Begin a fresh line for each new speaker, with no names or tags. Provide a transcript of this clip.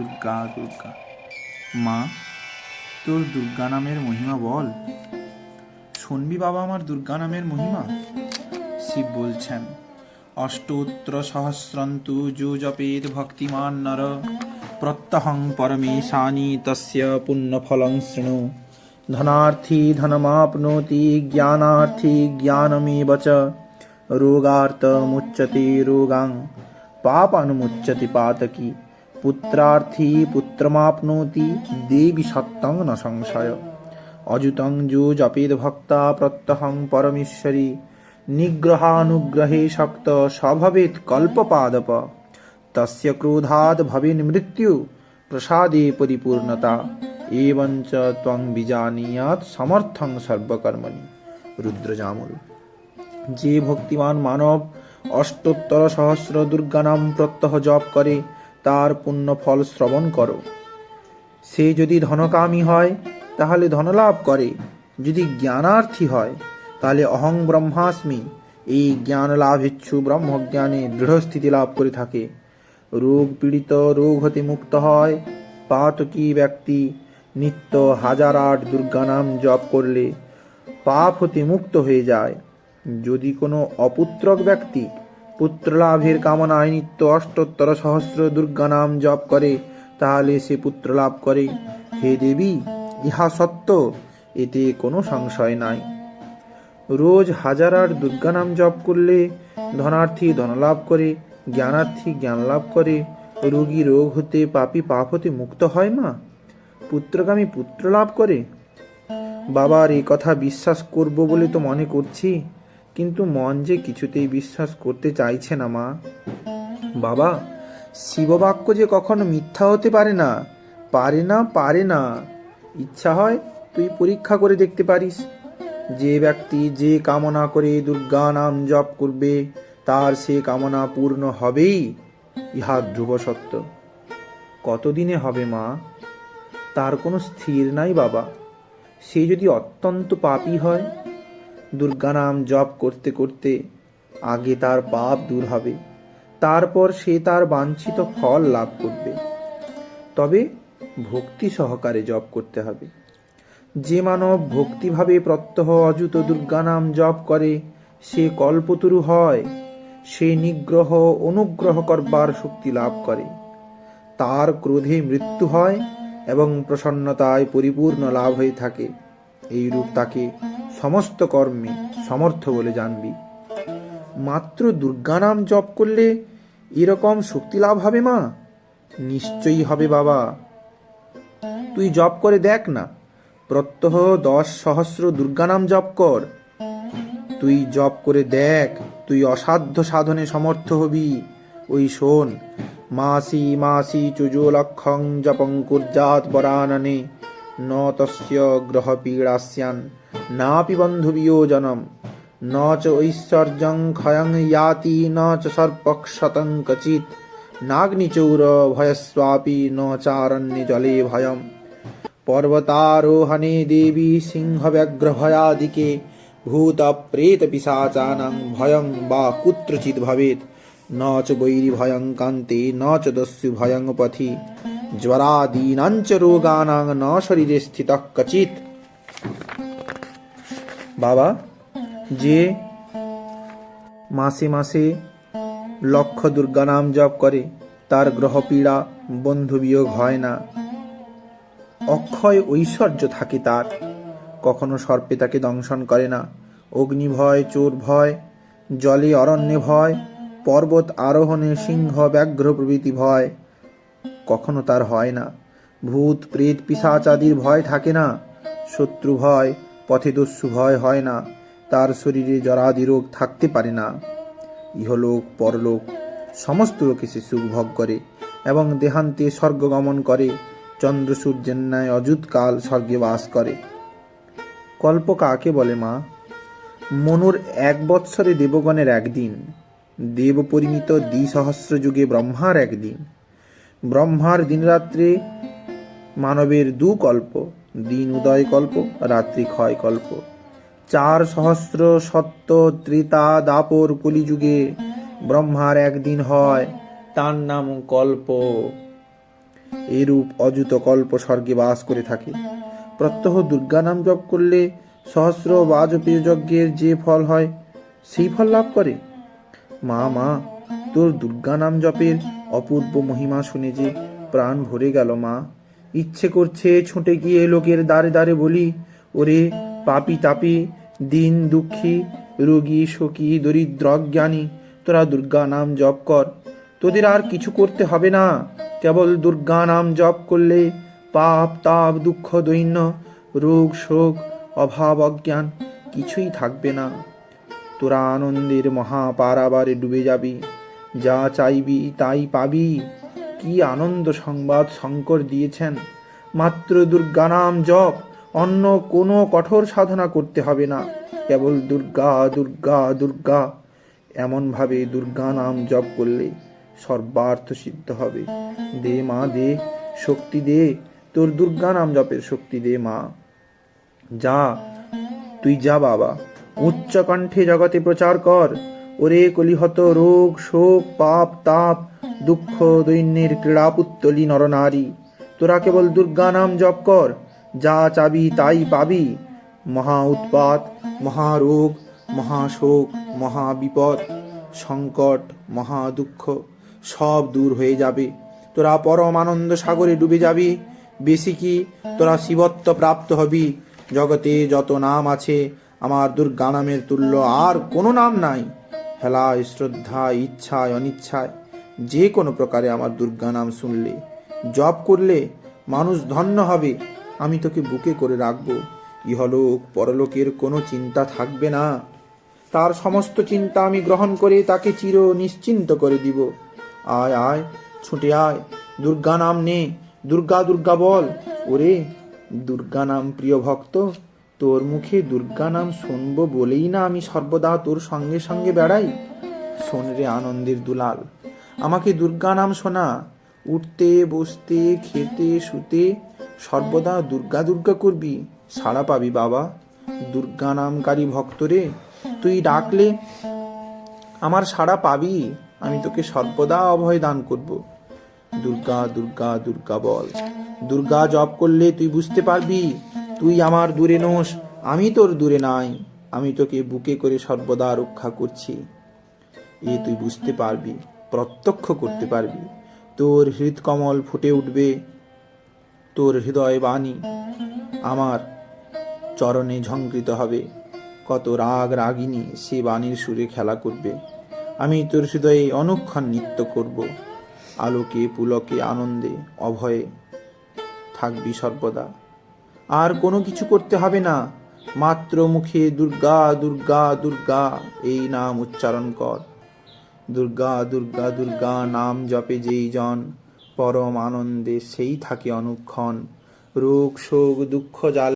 দুর্গা দুর্গা। মা, তোর দুর্গা নামের মহিমা বল। শুনবি বাবা আমার দুর্গা নামের মহিমা? শিব বলছেন অষ্টোত্তর সহস্রন্তু যো জপেত ভক্তিমান নর। প্রত্যহং পরমেশানি তস্য পুণ্যফলং শৃণু। ধনার্থী ধনমাপ্নোতি জ্ঞানার্থী জ্ঞানমেব চ। রোগার্তমুচ্যতে রোগাং। পাপানুমুচ্যতে পাতকি। পুত্রার্থী পুত্রমাপ্নোতি দেবী সত্যং ন সংশয় অযুতং যো জপেদ ভক্তা প্রত্যহং পরমেশ্বরী নিগ্রহানুগ্রহে শক্ত স্বভবেত কল্পপাদপ তস্য ক্রোধাদ ভবেন মৃত্যু প্রসাদে পরিপূর্ণতা এবং ত্বং বিজানীয়াৎ সমর্থং সর্বকর্মণি রুদ্রজামল যে ভক্তিমান মানব অষ্টোত্তর সহস্র দুর্গানাম প্রত্যহ জপ করে তার পুণ্য ফল শ্রবণ করো। সে যদি ধনকামী হয়, তাহলে ধনলাভ করে। যদি জ্ঞানার্থী হয়, তাহলে অহং ব্রহ্মাস্মি। এই জ্ঞান লাভ ইচ্ছু ব্রহ্মজ্ঞানে দৃঢ়স্থিতি লাভ করে থাকে। রোগ পীড়িত, রোগ হতে মুক্ত হয়। পাতকী ব্যক্তি নিত্য হাজার আট দুর্গানাম জপ করলে পাপ হতে মুক্ত হয়ে যায়। যদি কোনো অপুত্রক ব্যক্তি পুত্রলাভের কামনায় নিত্য অষ্টোত্তর সহস্র দুর্গা নাম জপ করে, তাহলে সে পুত্র লাভ করে। হে দেবী, ইহা সত্য, এতে কোনো সংশয় নাই। রোজ হাজার আট দুর্গা নাম জপ করলে ধনার্থী ধনলাভ করে, জ্ঞানার্থী জ্ঞান লাভ করে। রোগী রোগ হতে পাপী পাপ হতে মুক্ত হয় মা? পুত্রগামী পুত্র লাভ করে? বাবার এই কথা বিশ্বাস করব বলে তো মনে করছি। কিন্তু মন যে কিছুতেই বিশ্বাস করতে চাইছে না, মা। বাবা, শিববাক্য যে কখনো মিথ্যা হতে পারে না পারে না পারে না। ইচ্ছা হয় তুই পরীক্ষা করে দেখতে পারিস। যে ব্যক্তি যে কামনা করে দুর্গা নাম জপ করবে, তার সে কামনা পূর্ণ হবেই, ইহা ধ্রুব সত্য। কতদিনে হবে, মা? তার কোনো স্থির নাই, বাবা। সে যদি অত্যন্ত পাপী হয় দুর্গা নাম জপ করতে করতে আগে তার পাপ দূর হবে, তারপর সে তার বাঞ্ছিত ফল লাভ করবে। তবে ভক্তি সহকারে জপ করতে হবে। যে মানব ভক্তিভাবে প্রত্যহ অযুত দুর্গা নাম জপ করে, সে কল্পতরু হয়, সে নিগ্রহ অনুগ্রহ করবার শক্তি লাভ করে। তার ক্রোধে মৃত্যু হয় এবং প্রসন্নতায় পরিপূর্ণ লাভ হয়ে থাকে। এই রূপ তাকে সমস্ত কর্মে সমর্থ বলে জানবি। মাত্র দুর্গানাম জপ করলে এরকম শক্তি লাভ হবে মা? নিশ্চয়ই হবে বাবা। তুই জপ করে দেখ না, প্রত্যহ দশ সহস্র দুর্গানাম জপ কর। তুই জপ করে দেখ, তুই অসাধ্য সাধনে সমর্থ হবি। ওই শোন, মাসি মাসি চুজোলক্ষং জপং কুর্জাত বরাননে। ন তস্য গ্রহ পীড়াস্যান নাপি বন্ধু বিয়োজনম ন চ ঐশ্বর্যং ক্ষয়ং ইয়াতি, ন চ সর্পক্ষতং কচিত নাগ্নিচৌর ভয়স্বাপি, ন চারণ্যে জলে ভয়ম। পর্বতারোহণে দেবী সিংহব্যাঘ্র ভয়াদিকে ভূত প্রেত পিসাচানাং ভয়ং বা কুত্রচিৎ ভবেত ন চ বৈরি ভয়ং কান্তে, ন চ দস্যু ভয়ং পথি। জ্বরাদীনাঞ্চ রোগানাং ন শরীরে স্থিত কচিত বাবা যে মাসে মাসে লক্ষ দুর্গা নাম জপ করে তার গ্রহপীড়া বন্ধু বিয়োগ হয় না। অক্ষয় ঐশ্বর্য থাকে তার। কখনো সর্পে তাকে দংশন করে না। অগ্নি ভয়, চোর ভয়, জলে অরণ্যে ভয়, পর্বত আরোহণে সিংহ, ব্যাঘ্র প্রভৃতি ভয়। কখনো তার হয় না। ভূত, প্রেত পিসাচাদির ভয় থাকে না। শত্রু ভয়, পথে দস্যু ভয় হয় না। তার শরীরে জরাদি রোগ থাকতে পারে না। ইহলোক, পরলোক, সমস্ত লোকে সে সুখ ভোগ করে এবং দেহান্তে স্বর্গ গমন করে। চন্দ্র সূর্যের ন্যায় অযুতকাল স্বর্গে বাস করে। কল্প কাকে বলে মা? মনুর এক বৎসরে দেবগণের একদিন। দেব পরিমিত দ্বিসহস্র যুগে ব্রহ্মার একদিন। ব্রহ্মার দিনরাত্রে, মানবের দু কল্প দিন উদয় কল্প, রাত্রি ক্ষয় কল্প। চার সহস্র সত্য ত্রেতা দাপর কলিযুগে ব্রহ্মার একদিন হয় তার নাম কল্প। এরূপ অযুত কল্প স্বর্গে বাস করে থাকে। প্রত্যহ দুর্গা নাম জপ করলে সহস্র বাজপেয় যজ্ঞের যে ফল হয়, সেই ফল লাভ করে। মা মা, তোর দুর্গা নাম জপের অপূর্ব মহিমা শুনে যে প্রাণ ভরে গেল মা। ইচ্ছে করছে ছুটে গিয়ে লোকের দ্বারে দ্বারে বলি, ওরে পাপি তাপি, দিন দুঃখী, রোগী শোকী, দরিদ্র জ্ঞানী তোরা দুর্গা নাম জপ কর। তোদের আর কিছু করতে হবে না। কেবল দুর্গা নাম জপ করলে পাপ, তাপ, দুঃখ, দৈন্য, রোগ, শোক, অভাব, অজ্ঞান কিছুই থাকবে না। তোরা আনন্দের মহাপারাবারে ডুবে যাবি। যা চাইবি তাই পাবি। কি আনন্দ সংবাদ শঙ্কর দিয়েছেন। মাত্র দুর্গা নাম জপ, অন্য কোনো কঠোর সাধনা করতে হবে না। কেবল দুর্গা দুর্গা দুর্গা, এমনভাবে দুর্গা নাম জপ করলে সর্বার্থ সিদ্ধ হবে। দে মা, দে, শক্তি দে, তোর দুর্গা নাম জপের শক্তি দে মা। যা, তুই যা বাবা উচ্চ কণ্ঠে জগতে প্রচার কর। ওরে কলিহত রোগ, শোক, পাপ, তাপ, দুঃখ, দৈন্যের ক্রীড়া পুত্তলি নরনারী তোরা কেবল দুর্গা নাম জপ কর, যা চাবি তাই পাবি। মহা উৎপাত মহারোগ মহাশোক মহাবিপদ সংকট, মহা দুঃখ, সব দূর হয়ে যাবে। তোরা পরম আনন্দ সাগরে ডুবে যাবি। বেশি কি, তোরা শিবত্ব প্রাপ্ত হবি। জগতে যত নাম আছে, আমার দুর্গা নামের তুল্য আর কোনো নাম নাই। হেলায় শ্রদ্ধা ইচ্ছায়, অনিচ্ছায়, যে কোনো প্রকারে আমার দুর্গা নাম শুনলে, জপ করলে মানুষ ধন্য হবে, আমি তোকে বুকে করে রাখব। ইহলোক, পরলোকের কোনো চিন্তা থাকবে না। তার সমস্ত চিন্তা আমি গ্রহণ করে তাকে চির নিশ্চিন্ত করে দিব। আয় আয়, ছুটে আয়, দুর্গা নাম নে, দুর্গা দুর্গা বল। ওরে, দুর্গা নাম প্রিয় ভক্ত তোর মুখে দুর্গা নাম শুনব বলেই না আমি সর্বদা তোর সঙ্গে সঙ্গে বেড়াই? শোন রে আনন্দের দুলাল, আমাকে দুর্গা নাম শোনা। উঠতে, বসতে, খেতে, শুতে সর্বদা দুর্গা দুর্গা করবি, সাড়া পাবি বাবা। দুর্গা নামকারী ভক্তরে তুই ডাকলে আমার সাড়া পাবি, আমি তোকে সর্বদা অভয় দান করব। দুর্গা দুর্গা দুর্গা বল, দুর্গা জপ করলে তুই বুঝতে পারবি তুই আমার দূরে নোস, আমি তোর দূরে নাই। আমি তোকে বুকে করে সর্বদা রক্ষা করছি। এ তুই বুঝতে পারবি, প্রত্যক্ষ করতে পারবি। তোর হৃদকমল ফুটে উঠবে, তোর হৃদয় বাণী আমার চরণে ঝঙ্কৃত হবে। কত রাগ রাগিনী সে বাণীর সুরে খেলা করবে। আমি তোর হৃদয়ে অনুক্ষণ নৃত্য করব। আলোকে পুলকে আনন্দে অভয়ে থাকবি সর্বদা। আর কোনো কিছু করতে হবে না। মাত্র মুখে, দুর্গা দুর্গা দুর্গা, এই নাম উচ্চারণ কর। দুর্গা দুর্গা দুর্গা, নাম জপে যেই জন। পরম আনন্দে সেই থাকে অনুক্ষণ। রোগ, শোক, দুঃখ জাল